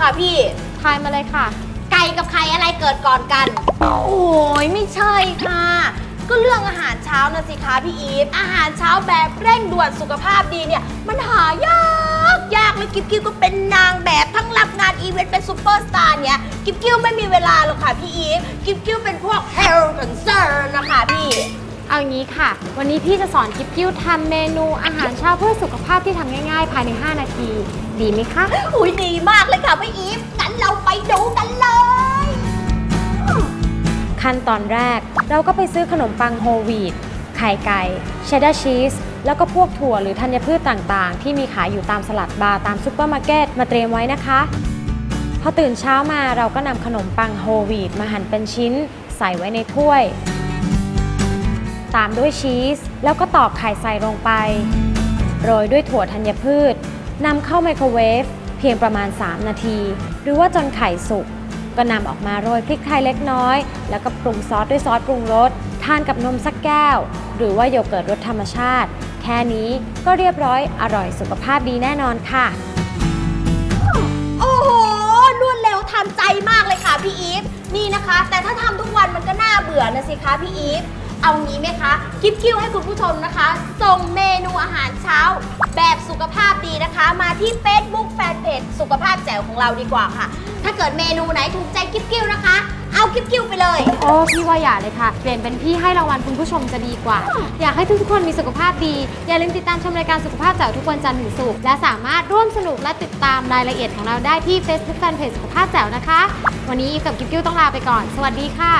ค่ะพี่ ทายมาเลยค่ะ ไก่กับไข่อะไรเกิดก่อนกัน โอ้ยไม่ใช่ค่ะ ก็เรื่องอาหารเช้านะสิคะพี่อีฟ อาหารเช้าแบบเร่งด่วนสุขภาพดีเนี่ย มันหายากยากเลยกิ๊บกิ้วก็เป็นนางแบบทั้งรับงานอีเวนต์เป็นซูเปอร์สตาร์เนี่ยกิ๊บกิ้วไม่มีเวลาหรอกค่ะพี่อีฟ กิ๊บกิ้วเป็นพวก health concern นะคะพี่ เอางี้ค่ะ วันนี้พี่จะสอนกิ๊บกิ้วทำเมนูอาหารเช้าเพื่อสุขภาพที่ทำง่ายๆ ภายใน 5 นาที ดีไหมคะ อุ้ยดีมากเลย ค่ะพี่อีฟงั้นเราไปดูกันเลย ขั้นตอนแรกเราก็ไปซื้อขนมปังโฮลวีตไข่ไก่เชดดาร์ชีส แล้วก็พวกถั่วหรือธัญพืชต่างๆ ที่มีขายอยู่ตามสลัดบาร์ตามซูเปอร์มาร์เก็ตมาเตรียมไว้นะคะ พอตื่นเช้ามาเราก็นำขนมปังโฮลวีตมาหั่นเป็นชิ้น ใส่ไว้ในถ้วย ตามด้วยชีส แล้วก็ตอกไข่ใส่ลงไป โรยด้วยถั่วธัญพืชนำเข้าไมโครเวฟ พียงประมาณ 3 นาที หรือว่าจนไข่สุก ก็นำออกมาโรยพริกไทยเล็กน้อย แล้วก็ปรุงซอสด้วยซอสปรุงรส ทานกับนมสักแก้ว หรือว่าโยเกิร์ตรสธรรมชาติ แค่นี้ก็เรียบร้อยอร่อยสุขภาพดีแน่นอนค่ะ โอ้โห รวดเร็วทันใจมากเลยค่ะพี่อีฟ นี่นะคะ แต่ถ้าทำทุกวันมันก็น่าเบื่อนะสิคะพี่อีฟ เอางี้ไหมคะ คิดคิวให้คุณผู้ชมนะคะ ส่งเมนูอาหารเช้าแบ นะคะมาที่ Facebook Fanpage สุขภาพแจ๋วของเราดีกว่าค่ะ ถ้าเกิดเมนูไหนถูกใจกิ๊บกิ้วนะคะ เอากิ๊บกิ้วไปเลย โอ้พี่ว่าอย่าเลยค่ะ เปลี่ยนเป็นพี่ให้รางวัลคุณผู้ชมจะดีกว่า อยากให้ทุกๆคนมีสุขภาพดี อย่าลืมติดตามชมรายการสุขภาพแจ๋วทุกวันจันทร์ถึงศุกร์และสามารถร่วมสนุกและติดตามรายละเอียดของเราได้ที่ Facebook Fanpage สุขภาพแจ๋วนะคะ วันนี้กับกิ๊บกิ้วต้องลาไปก่อน สวัสดีค่ะ